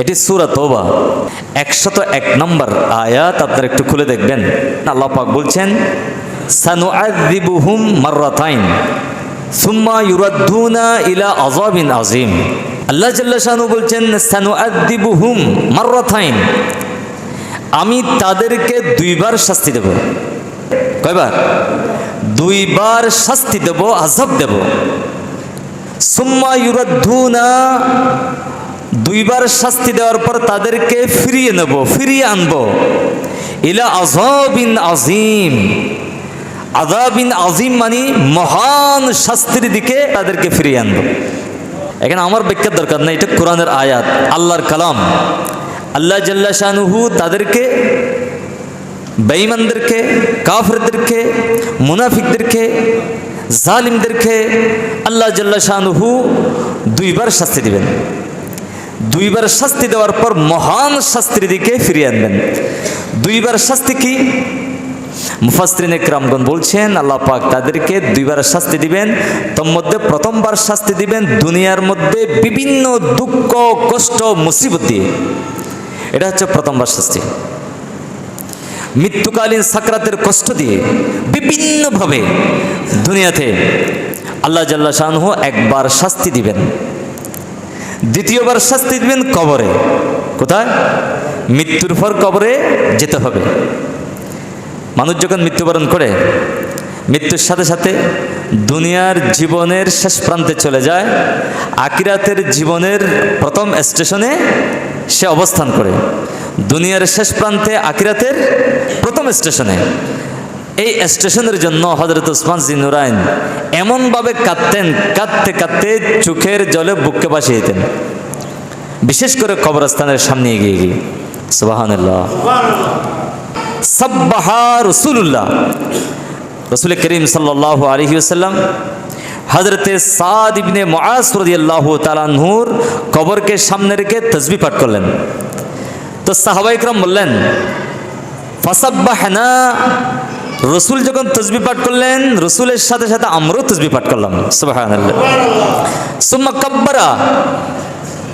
এটি সুরা তোবা। একশত এক নম্বর আয়াত, আপনারা একটু খুলে দেখবেন। আল্লাহ পাক বলছেন, সানুআযিবুহুম মাররাতাইন, সুম্মা ইউরাদ্দুনা ইলা আযাবিন আযীম। আল্লাহ জাল্লা শানু বলছেন, সানুআযিবুহুম মাররাতাইন, আমি তাদেরকে দুইবার শাস্তি দেব। কয়বার? দুইবার শাস্তি দেব আজাব দেব। সুম্মা ইউরাদ্দুনা দুইবার শাস্তি দেওয়ার পর তাদেরকে ফিরিয়ে নেব, ফিরিয়ে আনব। ইলা আজাবিন আজিম আজাবিন আজিম মানে মহান শাস্তির দিকে তাদেরকে ফিরিয়ে আনব। এখানে আমার ব্যাখ্যার দরকার নেই, এটা কোরআনের আয়াত, আল্লাহর কালাম। আল্লাহ জাল্লা শাহনুহু তাদেরকে, বেঈমানদেরকে, কাফরদেরকে, মুনাফিকদেরকে, জালিমদেরকে আল্লাহ জাল্লা শাহনুহু দুইবার শাস্তি দিবেন। দুইবার শাস্তি দেওয়ার পর মহান শাস্তির দিকে ফিরিয়ে আনবেন। দুইবার শাস্তি কি? মুফাসরিন একরামগণ বলছেন, আল্লাহ পাক তাদেরকে দুইবার শাস্তি দিবেন, তোর মধ্যে প্রথমবার শাস্তি দিবেন দুনিয়ার মধ্যে বিভিন্ন দুঃখ, কষ্ট, মুসিবত দিয়ে। এটা হচ্ছে প্রথমবার শাস্তি। মৃত্যুকালীন সাকরাতের কষ্ট দিয়ে বিভিন্নভাবে দুনিয়াতে আল্লাহ জাল্লা শাহু একবার শাস্তি দিবেন। দ্বিতীয়বার শাস্তি দিবেন কবরে। কোথায়? মৃত্যুর পর কবরে যেতে হবে। মানুষ যখন মৃত্যুবরণ করে, মৃত্যুর সাথে সাথে দুনিয়ার জীবনের শেষ প্রান্তে চলে যায় আকিরাতের জীবনের প্রথম স্টেশনে সে অবস্থান করে। দুনিয়ার শেষ প্রান্তে আকিরাতের প্রথম স্টেশনে। এই স্টেশনের জন্য হজরত উসমান জিনুরাইন এমনভাবে কাঁদতেন, কাঁদতে কাঁদতে চোখের জলে বুককে বাসিয়ে দিতেন। বিশেষ করে কবরস্থানের সামনে এগিয়ে গিয়ে। সুবাহান্লাহ সাব্বাহা রসুল্লাহ রসুল করিম সাল্লাহ আলহি আসাল্লাম হজরতে সাদ ইবনে মুআসরদি আল্লাহ তালানহুর কবরকে সামনে রেখে তসবি পাঠ করলেন। তো সাহাবাইকরাম বললেন, ফাসাব্বাহনা রসুল যখন তসবি পাঠ করলেন, রসুলের সাথে সাথে আমরাও তসবি পাঠ করলাম। সুবহানাল্লাহ। সুম্মা কাব্বারা।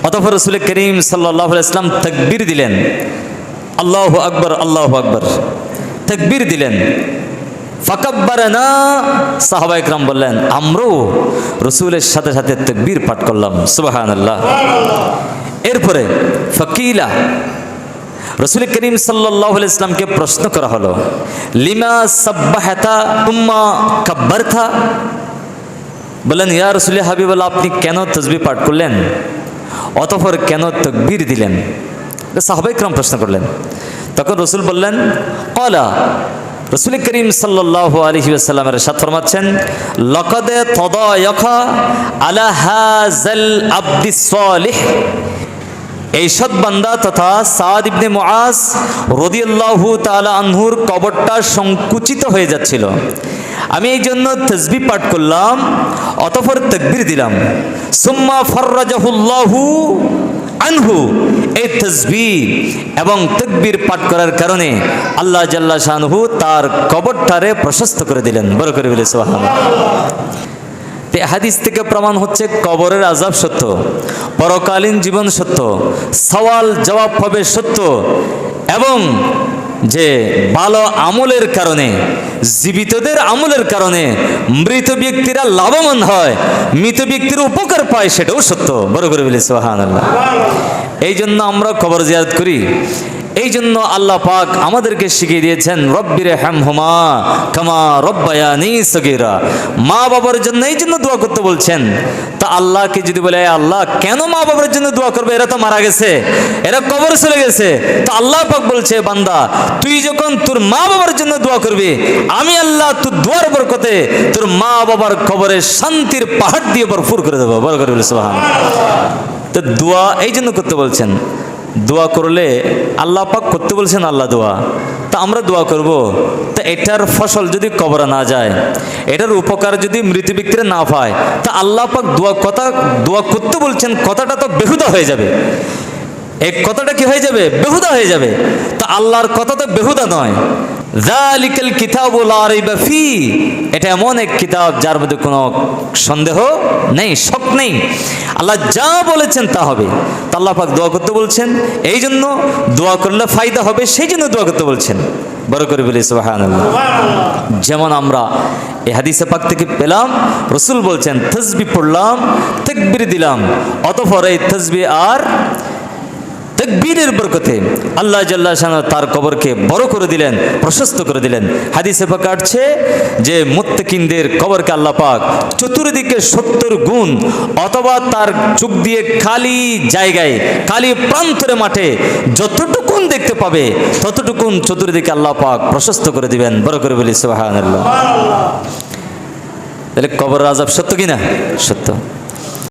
অতঃপর রসুল করিম সাল্লাহ ইসলাম তকবীর দিলেন। আল্লাহ আকবর আল্লাহ আকবর। তকবীর দিলেন। ফাকাব্বারানা। সাহাবা ইকরাম বললেন, আমরাও রসুলের সাথে সাথে তকবীর পাঠ করলাম। সুবহানাল্লাহ। এরপরে ফকিলা। রসুল করিম সাল্লাহ ইসলামকে প্রশ্ন করা হলো, লিমা সাব্বাহাতা উম্মা কাব্বারথা বললেন, ইয়া রসুল হাবিবুল্লাহ, আপনি কেন তসবি পাঠ করলেন? অতঃপর কেন তকবীর দিলেন? সাহবাইকরাম প্রশ্ন করলেন। তখন রসুল বললেন কলা রসুল করিম সাল্লাহ আলহি আসাল্লামের সাথ ফরমাচ্ছেন, লকদে তদয়খা হাজাল আব্দিস এই সৎ বান্দা তথা সাদ ইবনে মুআজ রদিয়াল্লাহু তাআলা আনহুর কবরটা সংকুচিত হয়ে যাচ্ছিল। আমি এই জন্য তসবি পাঠ করলাম, অতঃপর তকবির দিলাম। সুম্মা ফররাজাহুল্লাহু আনহু। এই তসবি এবং তকবির পাঠ করার কারণে আল্লাহ জাল্লা শাহনহু তার কবরটারে প্রশস্ত করে দিলেন। বড় করে বলে তে হাদিস থেকে প্রমাণ হচ্ছে কবরের আজাব সত্য। পরকালীন জীবন সত্য, সওয়াল জবাব হবে সত্য এবং যে ভালো আমলের কারণে, জীবিতদের আমলের কারণে মৃত ব্যক্তিরা লাভবান হয়, মৃত ব্যক্তির উপকার পায় সেটাও সত্য। বড় করে বলি সোহান এই জন্য আমরা খবর জিয়াত করি। এই জন্য আল্লাহ পাক আমাদেরকে শিখিয়ে দিয়েছেন, রব্বির হ্যাম হুমা কামা রব্বায়ানি সগিরা। মা বাবার জন্য এই জন্য দোয়া করতে বলছেন, তা আল্লাহকে যদি বলে আল্লাহ, কেন মা বাবার জন্য দোয়া করবে? এরা তো মারা গেছে, এরা কবর চলে গেছে। তো আল্লাহ পাক বলছে, বান্দা, তুই যখন তোর মা বাবার জন্য দোয়া করবি, আমি আল্লাহ তোর দোয়ার বরকতে তোর মা বাবার কবরে শান্তির পাহাড় দিয়ে ভরপুর করে দেবো। বড় করে বলে সোহান তো দোয়া এই জন্য করতে বলছেন দোয়া করলে আল্লাহ পাক করতে বলছেন আল্লাহ দোয়া। তা আমরা দোয়া করব। তা এটার ফসল যদি কবরা না যায়, এটার উপকার যদি মৃত ব্যক্তিরা না পায়, তা আল্লাহ পাক দোয়া কথা, দোয়া করতে বলছেন, কথাটা তো বেহুদা হয়ে যাবে। এই কথাটা কি হয়ে যাবে? বেহুদা হয়ে যাবে। তা আল্লাহর কথা তো বেহুদা নয়। যালিকাল কিতাবুল আরাইবা ফি এটা এমন এক কিতাব যার মধ্যে কোনো সন্দেহ নেই, শক নেই। আল্লাহ যা বলেছেন তা হবে। তা আল্লাহ পাক দোয়া করতে বলছেন, এই জন্য দোয়া করলে ফায়দা হবে, সেই জন্য দোয়া করতে বলছেন। বড় করে বলি, সুবহানাল্লাহ। যেমন আমরা এই হাদিসে পাক থেকে পেলাম, রসুল বলছেন, তসবি পড়লাম, তকবির দিলাম, অতঃপর এই তসবি আর তকবীরের বরকতে আল্লাহ জাল্লাহ তার কবরকে বড় করে দিলেন, প্রশস্ত করে দিলেন। হাদিসে পাক আসছে যে, মুত্তাকিনদের কবরকে আল্লাহ পাক চতুর্দিকে সত্তর গুণ অথবা তার চোখ দিয়ে খালি জায়গায়, খালি প্রান্তরে মাঠে যতটুকুন দেখতে পাবে, ততটুকুন চতুর্দিকে আল্লাহ পাক প্রশস্ত করে দিবেন। বড় করে বলি, সুবহানাল্লাহ। তাহলে কবর আজাব সত্য কিনা? সত্য।